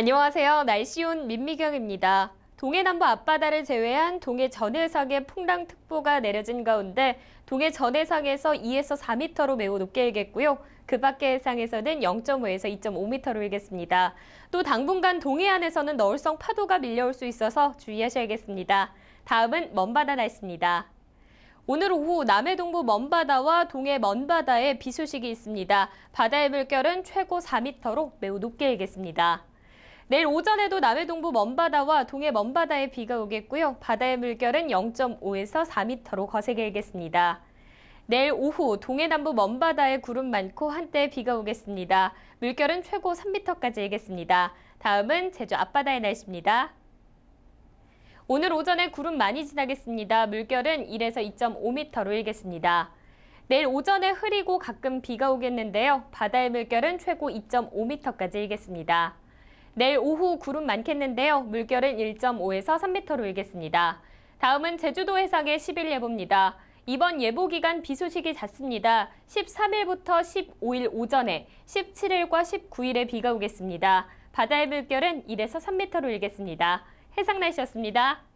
안녕하세요. 날씨온 민미경입니다. 동해 남부 앞바다를 제외한 동해 전해상에 풍랑특보가 내려진 가운데 동해 전해상에서 2에서 4m로 매우 높게 일겠고요. 그 밖의 해상에서는 0.5에서 2.5m로 일겠습니다. 또 당분간 동해안에서는 너울성 파도가 밀려올 수 있어서 주의하셔야겠습니다. 다음은 먼바다 날씨입니다. 오늘 오후 남해 동부 먼바다와 동해 먼바다에 비 소식이 있습니다. 바다의 물결은 최고 4m로 매우 높게 일겠습니다. 내일 오전에도 남해 동부 먼바다와 동해 먼바다에 비가 오겠고요. 바다의 물결은 0.5에서 4m로 거세게 일겠습니다. 내일 오후 동해 남부 먼바다에 구름 많고 한때 비가 오겠습니다. 물결은 최고 3m까지 일겠습니다. 다음은 제주 앞바다의 날씨입니다. 오늘 오전에 구름 많이 지나겠습니다. 물결은 1에서 2.5m로 일겠습니다. 내일 오전에 흐리고 가끔 비가 오겠는데요. 바다의 물결은 최고 2.5m까지 일겠습니다. 내일 오후 구름 많겠는데요. 물결은 1.5에서 3m로 일겠습니다. 다음은 제주도 해상의 10일 예보입니다. 이번 예보 기간 비 소식이 잦습니다. 13일부터 15일 오전에 17일과 19일에 비가 오겠습니다. 바다의 물결은 1에서 3m로 일겠습니다. 해상 날씨였습니다.